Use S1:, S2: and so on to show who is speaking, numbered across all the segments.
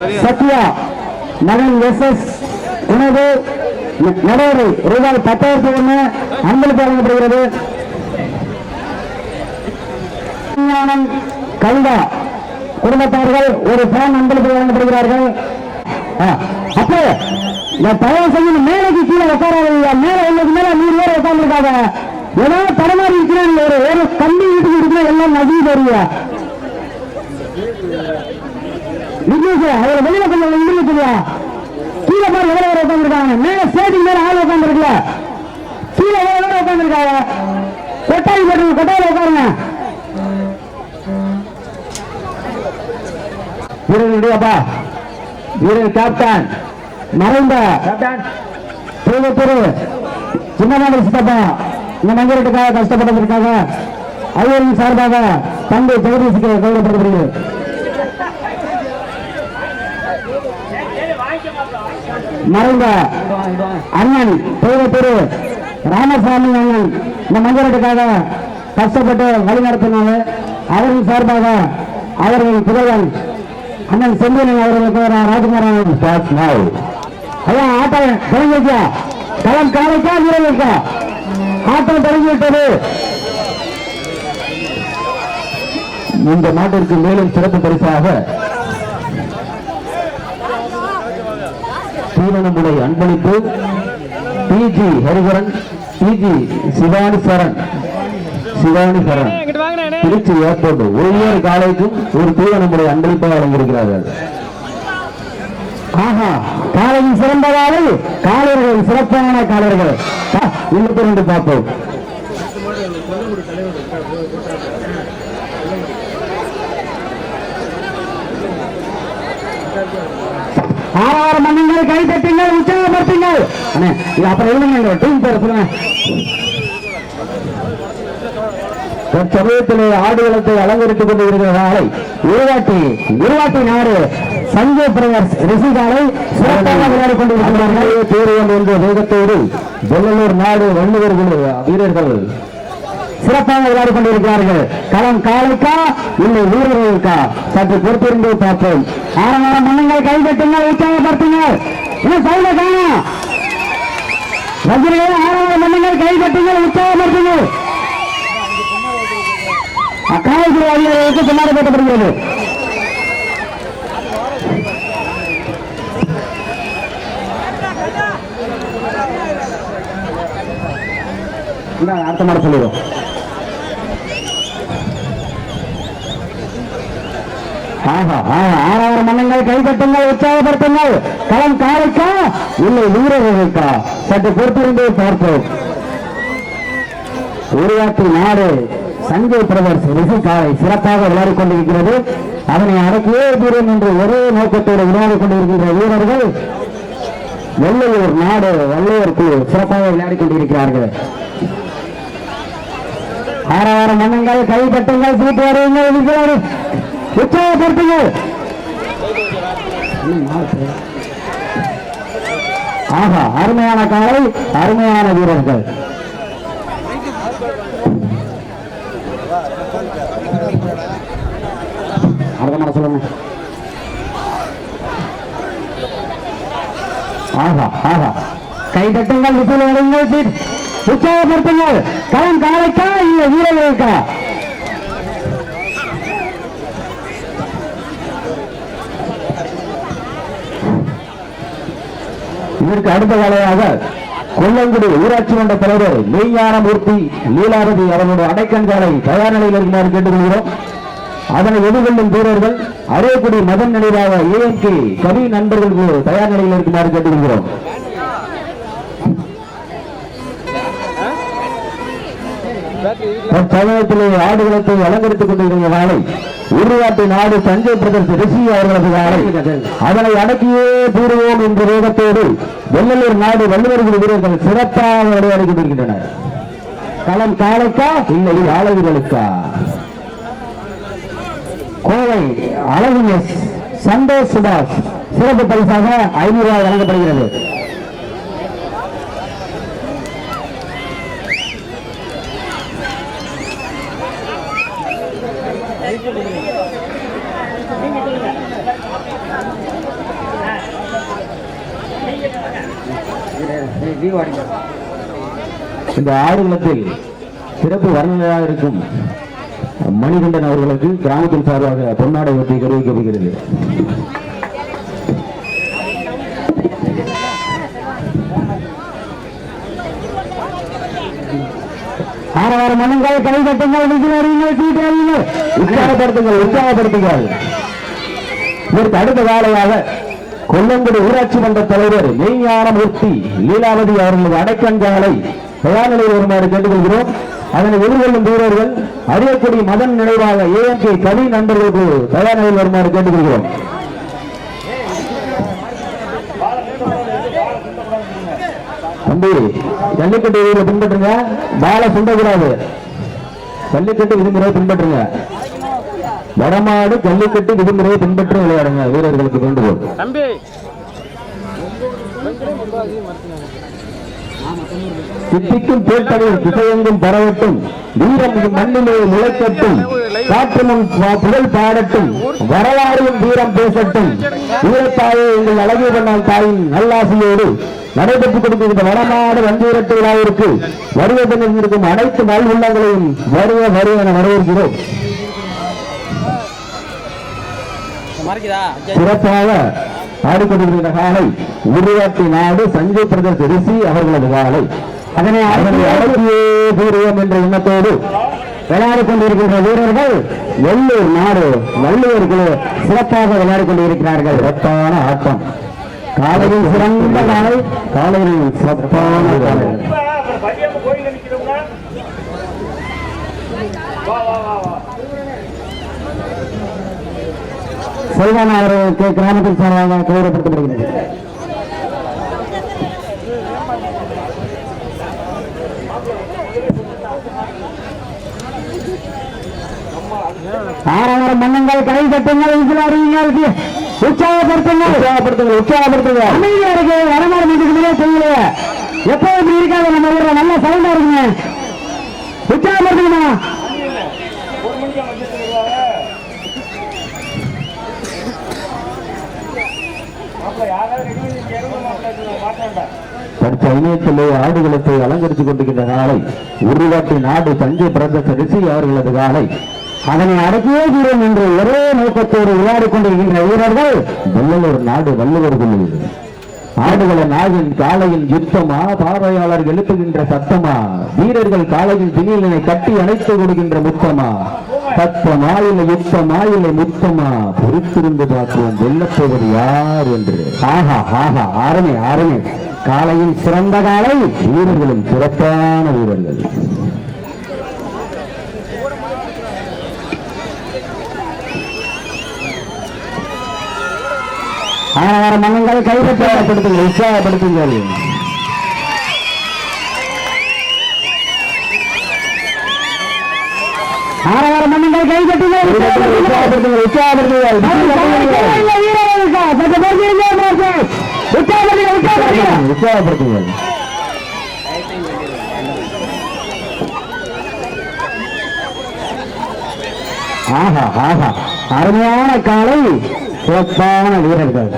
S1: சத்யா மகன் S S உணவு நடவரை ரூபாய் பத்தாயிரத்தி ஒண்ணு அன்பளிப்பு வழங்கப்படுகிறது. விஞ்ஞானம் கல்வா குடும்பத்தார்கள் ஒரு ஃபேன் அன்பளிப்பு வழங்கப்படுகிறார்கள். அப்போ இந்த தயவு செஞ்சு மேலைக்கு கீழே உட்காராதீங்க. மேல உள்ளது மேல நூறு பேர் உட்காந்துருக்காங்க ஏதாவது தடமாறி இருக்கிறேன் ஒரு ஒரு கம்பி வீட்டுக்கு இருக்கிற எல்லாம் நதி வருவா விக்னேஷ் அவரை வெளியில கொஞ்சம் கீழே பாரு எவ்வளவு பேர் உட்காந்துருக்காங்க மேல ஸ்டேஜுக்கு மேல ஆள் உட்காந்துருக்கல கீழே எவ்வளவு பேர் உட்காந்துருக்காங்க கொட்டாய் கொட்டாயில உட்காருங்க. வீரனுடையப்பா வீரன் கேப்டன் மறைந்த கேப்டன் திருவத்தூர் சின்னமான சித்தப்பா. இந்த மஞ்சளுக்காக கஷ்டப்பட்டதற்காக ஐயரின் சார்பாக தந்தை ஜெகதீஷுக்கு கௌரவப்படுகிறது மறைந்த அண்ணன் திருவத்தூர் ராமசாமி அண்ணன் இந்த மஞ்சளுக்காக கஷ்டப்பட்டு வழிநடத்தினாங்க அவரின் சார்பாக அவர்களின் புதல்வன் அண்ணன் செந்தியன் அவர்களுக்கு ரா- ராஜகுமாரன் ஐயா ஆட்டம் தொடங்கிருக்கா களம் காலைக்கா வீரர்களுக்கா? ஆட்டம் தொடங்கிவிட்டது. இந்த நாட்டிற்கு மேலும் சிறப்பு பரிசாக தீவனமுறை அன்பளிப்பு PG Harikaran PG Shivani Saran. Shivani Saran. Trichy airport ஒவ்வொரு காலேஜும் ஒரு தீவனமுறை அன்பளிப்பாக வழங்கியிருக்கிறார்கள். ஆஹா காலையில் சிறந்தவாறு காலர்கள் சிறப்பான காலர்கள். இன்னும் ரெண்டு பார்ப்போம். Thank you. ஆறாறு மணிகள் கை தட்டுங்கள் உற்சாகப்படுத்துங்கள். அண்ணே இது அப்புறம் எழுதுங்க டீம் பேர் சொல்லுங்க. தற்சமயத்திலே ஆடுகளத்தை அலங்கரித்துக் கொண்டிருக்கிற ஆலை உருவாட்டி உருவாட்டி நாடு சஞ்சய் பிரதர்ஸ் ரிஷிகாலை சிறப்பாக விளையாடி கொண்டிருக்கிறார்கள். தேர்வு என்ற வேகத்தோடு வெள்ளலூர் நாடு வள்ளுவர் வீரர்கள். சிறப்பாக விளையாடி கொண்டிருக்கிறார்கள். களம் காலைக்கா? இல்லை வீரர்களுக்கா? சற்று பொறுத்திருந்து பார்ப்போம். ஆரம்பம் மன்னங்கள் கைதட்டுங்கள் உற்சாகப்படுத்துங்கள். இன்னும் சைல காணும் ரஜினிகள் ஆரம்பம் மன்னங்கள் கைதட்டுங்கள் உற்சாகப்படுத்துங்கள். காவல்துறை அதிகாரிகளுக்கு பின்னாடி போட்டப்படுகிறது அடுத்த மாதிரி சொல்லிடும் ஆஹா ஆஹா ஆறாயிரம் மன்னங்கள் கைதட்டுங்கள் உற்சாகப்படுத்துங்கள். களம் காலைக்கா இல்லை வீரர்களுக்கா? சற்று பொறுத்திருந்தே பார்ப்போம். உருவாக்கி நாடு சஞ்சய் பிரதர்ஸ் ரிசிகாவை சிறப்பாக விளையாடிக் கொண்டிருக்கிறது. அதனை அடக்கியே தூரம் என்று ஒரே நோக்கத்தோடு விளையாடி கொண்டிருக்கின்ற வீரர்கள் வெள்ளையூர் நாடு வெள்ளையூர் குழு சிறப்பாக விளையாடி கொண்டிருக்கிறார்கள். ஆறாயிரம் மன்னங்கள் கைப்பட்டுங்கள் சீட்டு வருவீங்கள் உற்சாகப்படுத்துங்க ஆஹா அருமையான காலை அருமையான வீரர்கள். அடுத்த சொல்லுங்க. ஆஹா ஆஹா கை தட்டுங்கள் விசில் எடுங்கள் உற்சாகப்படுத்துங்கள். களம் காலைக்கா இல்ல வீரர்களுக்கா? இதற்கு அடுத்த வேலையாக கொல்லங்குடி ஊராட்சி மன்ற தலைவர் மெய்ஞானமூர்த்தி லீலாவதி அவர்களுடைய அடைக்கண்காலை தயார் நிலையில் இருக்குமாறு கேட்டுக்கொள்கிறோம். அதனை எதிர்கொள்ளும் வீரர்கள் அரியக்குடி மதன் நினைவாக ஏஎம்கே கவி நண்பர்களுக்கு தயார் நிலையில் இருக்குமாறு கேட்டுக்கொள்கிறோம். சமயத்திலே ஆடுகளத்தை அலங்கரித்துக் கொண்டிருக்கிற நாளை உருவாட்டு நாடு சஞ்சய் பிரதர்ஸ் ரிஷி அவர்களது நாளை. அதனை அடக்கியே தீருவோம் என்ற வேகத்தோடு வெள்ளலூர் நாடு வள்ளுவர்கள் வீரர்கள் சிறப்பாக விளையாடி கொண்டிருக்கின்றனர் களம் காலைக்கா? இல்லை ஆளவிகளுக்கா கோவை அழகு சந்தோஷ் சுபாஷ். சிறப்பு பரிசாக ஐநூறு ரூபாய் வழங்கப்படுகிறது.
S2: இந்த ஆறு சிறப்பு வர்ணனையாக இருக்கும் மணிகண்டன் அவர்களுக்கு கிராமத்தின் சார்பாக பொன்னாடை ஒட்டி கருவிக்கப்படுகிறது ஆரவார மன்னங்கள் கை கட்டுங்கள் விசிலறியுங்கள் சீட்டறியுங்கள் உற்சாகப்படுத்துங்கள் உற்சாகப்படுத்துங்கள். இதற்கு அடுத்த வேலையாக கொல்லங்குடி ஊராட்சி மன்ற தலைவர் மெய்ஞானமூர்த்தி லீலாவதி அவர்களது அடைக்கண்காலை தயார் நிலையில் வருமாறு கேட்டுக்கொள்கிறோம். அதனை எதிர்கொள்ளும் வீரர்கள் அறியக்கூடிய மதன் நினைவாக ஏஎம்கே கவி நண்பர்களுக்கு தயார் நிலையில் வருமாறு கேட்டுக்கொள்கிறோம். தம்பி ஜல்லிக்கட்டு விதிகளை பின்பற்றுங்க. பாலை சுண்டக்கூடாது. ஜல்லிக்கட்டு விதிமுறையை பின்பற்றுங்க. வடமாடு ஜல்லிக்கட்டு விதிமுறையை பின்பற்ற விளையாடுங்க வீரர்களுக்கு வேண்டுகோள்.
S3: தம்பி.
S2: சித்திக்கும் பேட்டகையில் திசையெங்கும் பரவட்டும். வீரம் மண்ணிலே முளைக்கட்டும். காற்று முன் பா- புகழ் பாடட்டும். வரலாறும் வீரம் பேசட்டும். வீரத்தாயே எங்கள் அழகிய பண்ணால் தாயின் நல்லாசியோடு நடைபெற்றுக் கொடுக்கின்ற வடநாடு வந்தீரட்டு விழாவிற்கு வருவதற்கு இருக்கும் அனைத்து நல் உள்ளங்களையும் வருவ வருவ என வரவேற்கிறோம். சிறப்பாக ஆடிக்கொண்டிருக்கிற காலை உருவாட்டி நாடு சஞ்சய் பிரதர்ஸ் ரிஷி அவர்களது காலை. அதனை அடக்கியே தீருவோம் என்ற எண்ணத்தோடு விளையாடிக் கொண்டிருக்கின்ற வீரர்கள் எல்லூர் நாடு வள்ளுவர் குழு சிறப்பாக விளையாடிக் கொண்டிருக்கிறார்கள் சிறப்பான ஆட்டம். காலையில் சிறந்த காலை காலையில் சிறப்பான காலை. செல்வன் அவர்களுக்கு கிராமத்தின் சார்பாக கௌரவப்படுத்தப்படுகிறது. ஆறாயிரம் மன்னங்கள் கை கட்டுங்கள் விசிலாடுங்கள் உற்சாகப்படுத்துங்கள். உற்சாகப்படுத்துங்கள் உற்சாகப்படுத்துங்கள். அமைதியா இருக்கு வரமாறு மீதுக்குள்ளே செய்யல எப்போ இப்படி இருக்காது நம்ம ஊர்ல நல்ல சவுண்டா இருக்குங்க உற்சாகப்படுத்துங்கம்மா. தற்சமயத்திலே ஆடுகளத்தை அலங்கரித்துக் கொண்டிருக்கின்ற காலை உருவாட்டி நாடு தஞ்சை பிரதேச ரிஷி அவர்களது காலை. அதனை அடக்கியே தீரும் என்று ஒரே நோக்கத்தோடு விளையாடிக் கொண்டிருக்கின்ற வீரர்கள் வல்லலூர் நாடு வள்ளுவர் குழு ஆடுகள நாயின் காலையில் யுத்தமா பார்வையாளர் எழுப்புகின்ற சத்தமா? வீரர்கள் காலையில் திணிலினை கட்டி அணைத்து கொடுக்கின்ற முத்தமா? சத்தமா இல்லை யுத்தமா இல்லை முத்தமா? பொறுத்திருந்து பார்ப்போம் வெல்லப்போவது யார் என்று. ஆஹா ஆஹா ஆரணி ஆரணி காலையில் சிறந்த காலை வீரர்களும் சிறப்பான வீரர்கள். ஆறாயிரம் மன்னங்கள் கைப்பற்றப்படுத்துங்கள் உற்சாகப்படுத்துங்கள். ஆறாயிரம் மன்னங்கள் கைப்பற்றுங்கள் உற்சாகப்படுத்துங்கள் உற்சாகப்படுத்துங்கள் உற்சாகப்படுத்துங்கள் உற்சாகப்படுத்துங்கள் ஆஹா ஆஹா. அருமையான காலை சிறப்பான வீரர்கள்.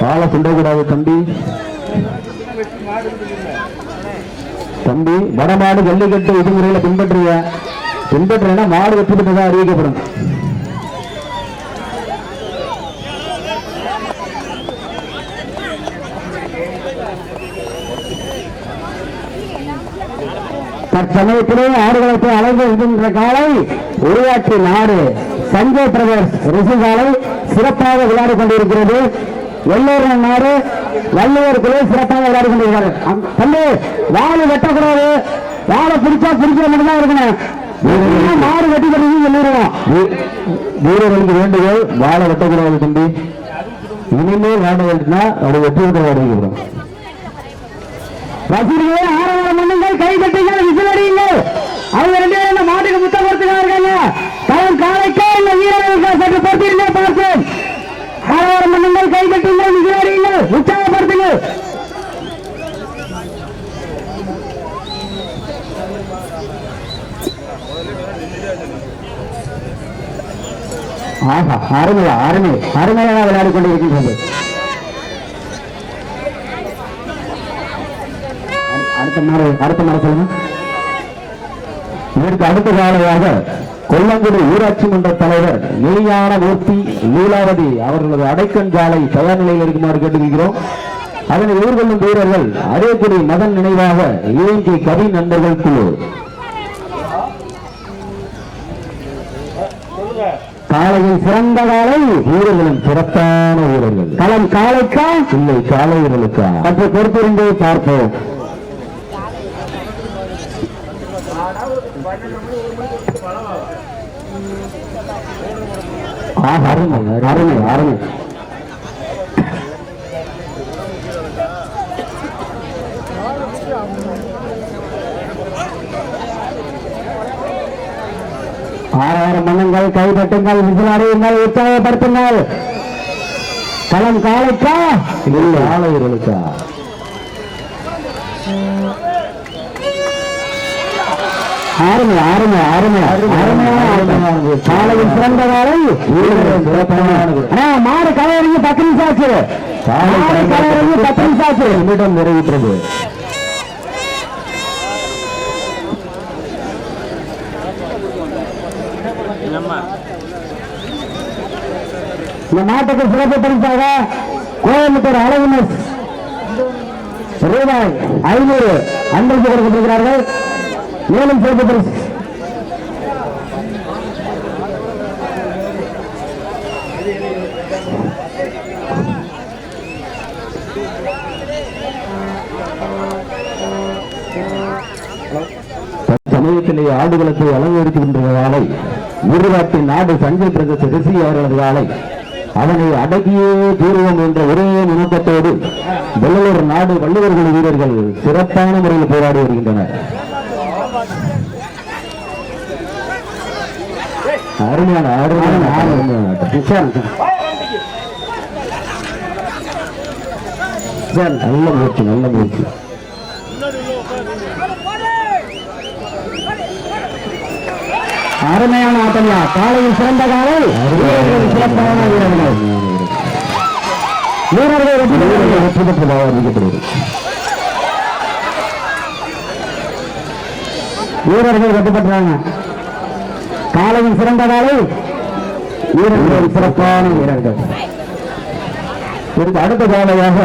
S2: காலை சுண்டக்கூடாது தம்பி. தம்பி வடமாடு ஜல்லிக்கட்டு விதிமுறையில பின்பற்றுங்க. பின்பற்றுனா மாடு வெற்றி பெற்றதாக அறிவிக்கப்படும். தற்சமயத்திலே ஆடுகளத்தை அழைந்து இருக்கின்ற காலை உருவாக்கி நாடு. சஞ்சய் பிரதர்ஸ் ரிஷி காலை சிறப்பாக விளையாடிக் கொண்டிருக்கிறது. எல்லோர் நாடு வள்ளுவர் குழு சிறப்பாக விளையாடி கொண்டிருக்கிறார் தம்பி வாழை வெட்டக்கூடாது. வாழை பிடிச்சா பிடிக்கிற மட்டும் தான் இருக்கணும். மாடு வெட்டி சொல்லிடுவோம் வீரர்களுக்கு வேண்டுகோள் வாழை வெட்டக்கூடாது தம்பி. இனிமேல் வாழை வெட்டினா அதை வெட்டி விட்டு அறிவிக்கிறோம் ரசிகர்களே ஆரவாரம் பண்ணுங்கள். கை தட்டுங்கள். ஆஹா விளையாடி கொண்டிருக்கின்றது அடுத்த காலையாக கொல்லங்குடி ஊராட்சி மன்ற தலைவர் நீயான மூர்த்தி லீலாவதி அவர்களது அடைக்கஞ்சாலை தயார் நிலையில் இருக்குமாறு கேட்டுக்கிறோம் அதனை எதிர்கொள்ளும் வீரர்கள் அரியக்குடி மதன் நினைவாக ஏஎன்டி கவி நண்பர்கள் குழு. காலையில் சிறந்த காலை வீரர்களும் சிறப்பான வீரர்கள் களம் காலைக்கா? இல்லை காலை வீரர்களுக்கா சற்று பொறுத்திருந்து பார்ப்போம். ஆ, அருமை அருமை அருமை. ஆறாயிரம் மன்னங்கள் கைதட்டுங்கள் விசிலடையுங்கள் உற்சாகப்படுத்துங்கள். களம் காலைக்கா இல்லை. ஆலையர்களுக்கா அருமை அருமை அருமை அருமையான. காலையில் சிறந்த காலை அண்ணா, மாடு கலையறிஞ்சு பத்து நிமிஷம் ஆச்சு. மாடு கலையறிஞ்சு பத்து நிமிஷம் ஆச்சு. நிறைவேற்றது. இந்த நாட்டுக்கு சிறப்பு பரிசாக கோயம்புத்தூர் அழகுனஸ் ரூபாய் ஐநூறு அன்பளிப்பு கொடுக்கப்படுகிறார்கள் மேலும் சிறப்பு பரிசு. சமயத்திலே ஆடுகளத்தை அலங்கரிக்கின்ற காலை குருவாட்டின் நாடு சஞ்சய் பிரதேச ரிஷி அவர்களது காலை அதனை அடக்கியே தீர்வோம் என்ற ஒரே நுணுக்கத்தோடு வெள்ளலூர் நாடு வள்ளுவர்கள் வீரர்கள் சிறப்பான முறையில் போராடி வருகின்றனர். அருமையான அருமையான நல்ல முயற்சி நல்ல முயற்சி. அருமையான ஆட்டம்யா. காலையில் சிறந்த காலை. வீரர்கள் சிறப்பான வீரர்கள். வீரர்கள் வெற்றி பெற்றதாக அறிவிக்கப்படுகிறது. வீரர்கள் வெற்றி பெற்றாங்க காலையில் சிறந்த காலை. வீரர்கள் சிறப்பான வீரர்கள். அடுத்த காலையாக